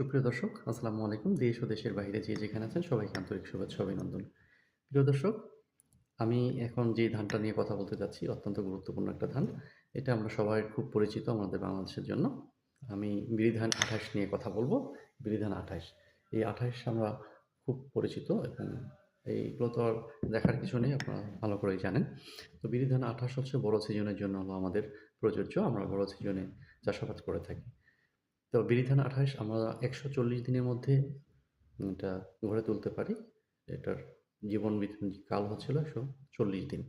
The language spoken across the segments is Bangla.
সুপ্রিয় দর্শক, আসসালামু আলাইকুম। দেশ ও দেশের বাইরে যে যেখানে আছেন, সবাইকে আন্তরিক শুভেচ্ছা, অভিনন্দন। প্রিয় দর্শক, আমি এখন যে ধানটা নিয়ে কথা বলতে যাচ্ছি, অত্যন্ত গুরুত্বপূর্ণ একটা ধান। এটা আমরা সবাই খুব পরিচিত আমাদের বাংলাদেশের জন্য। আমি বিরিধান আঠাশ নিয়ে কথা বলব। বিরিধান আঠাশ। এই আঠাশ আমরা খুব পরিচিত এবং এইগুলো তো আর দেখার কিছু নেই, আপনারা ভালো করেই জানেন। তো বিরিধান আঠাশ হচ্ছে বড় সিজনের জন্য হলো আমাদের প্রযোজ্য। আমরা বড় সিজনে চাষাবাদ করে থাকি। তো বিরিধান আঠাশ, আমরা একশো চল্লিশ দিনের মধ্যে এটা গড়ে তুলতে পারি। এটার জীবন কাল হচ্ছিল? একশো চল্লিশ দিন।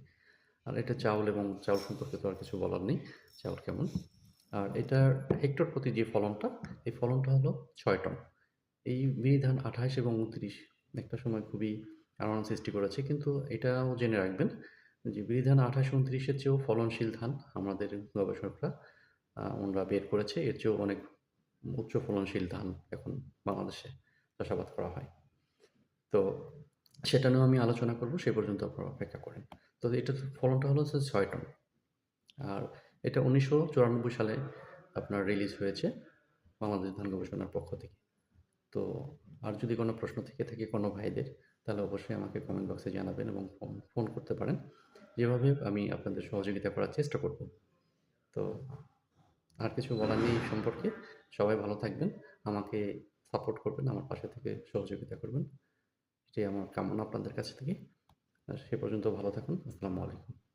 আর এটা চাউল এবং চাউল সম্পর্কে তো আর কিছু বলার নেই, চাউল কেমন? আর এটার হেক্টর প্রতি যে ফলনটা, এই ফলনটা হলো ছয় টন। এই বিধান আঠাশ এবং উনত্রিশ একটা সময় খুবই আলোড়ন সৃষ্টি করেছে, কিন্তু এটাও জেনে রাখবেন যে বিধান আঠাশ, উনত্রিশের চেয়েও ফলনশীল ধান আমাদের গবেষকরা ওনারা বের করেছে। এর চেয়েও অনেক উচ্চ ফলনশীল ধান এখন বাংলাদেশে চাষাবাদ করা হয়। তো সেটা নিয়েও আমি আলোচনা করব, সে পর্যন্ত আপনারা অপেক্ষা করেন। তো এটা ফলনটা হলো ছয় টন। আর এটা উনিশশো চুরানব্বই সালে আপনার রিলিজ হয়েছে বাংলাদেশ ধান গবেষণার পক্ষ থেকে। তো আর যদি কোনো প্রশ্ন থেকে থাকে কোনো ভাইদের, তাহলে অবশ্যই আমাকে কমেন্ট বক্সে জানাবেন এবং ফোন করতে পারেন। যেভাবে আমি আপনাদের সহযোগিতা করার চেষ্টা করব। তো আর কিছু বলার নেই সম্পর্কে। সবাই ভালো থাকবেন, আমাকে সাপোর্ট করবেন, আমার পাশে থেকে সহযোগিতা করবেন। এটাই আমার কামনা আপনাদের কাছ থেকে। সে পর্যন্ত ভালো থাকুন, আসসালামু আলাইকুম।